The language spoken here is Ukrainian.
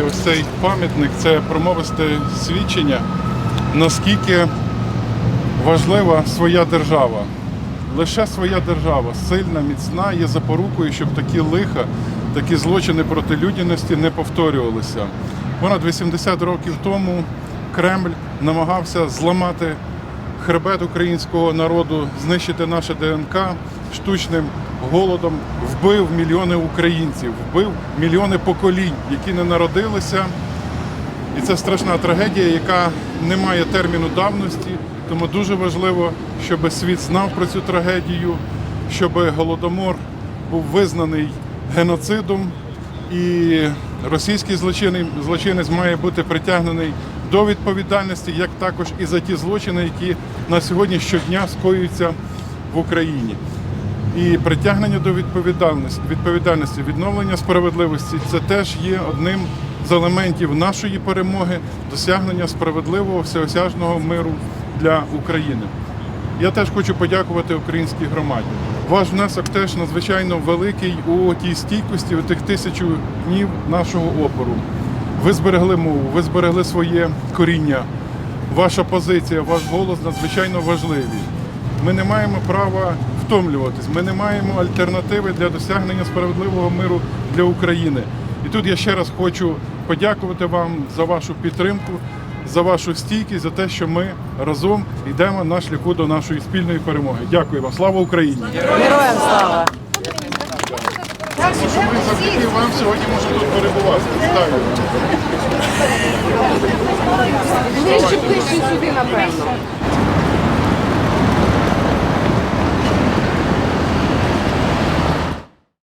Ось цей пам'ятник це промовисте свідчення, наскільки важлива своя держава. Лише своя держава, сильна, міцна, є запорукою, щоб такі лиха, такі злочини проти людяності не повторювалися. Понад 80 років тому Кремль намагався зламати хребет українського народу, знищити наше ДНК штучним голодом, вбив мільйони українців, вбив мільйони поколінь, які не народилися. І це страшна трагедія, яка не має терміну давності. Тому дуже важливо, щоб світ знав про цю трагедію, щоб голодомор був визнаний геноцидом, і російський злочинний- злочинець має бути притягнений до відповідальності, як також і за ті злочини, які на сьогодні щодня скоюються в Україні. І притягнення до відповідальності, відповідальності, відновлення справедливості це теж є одним з елементів нашої перемоги, досягнення справедливого всеосяжного миру для України. Я теж хочу подякувати українській громаді. Ваш внесок теж надзвичайно великий у тій стійкості, у тих тисячу днів нашого опору. Ви зберегли мову, ви зберегли своє коріння. Ваша позиція, ваш голос надзвичайно важливі. Ми не маємо права втомлюватись. Ми не маємо альтернативи для досягнення справедливого миру для України. І тут я ще раз хочу подякувати вам за вашу підтримку, за вашу стійкість, за те, що ми разом йдемо на шляху до нашої спільної перемоги. Дякую вам. Слава Україні! Героям слава! Тому що ми завдяки вам сьогодні можемо тут перебувати. Вітаю! Ближче, ближче сюди, напевно.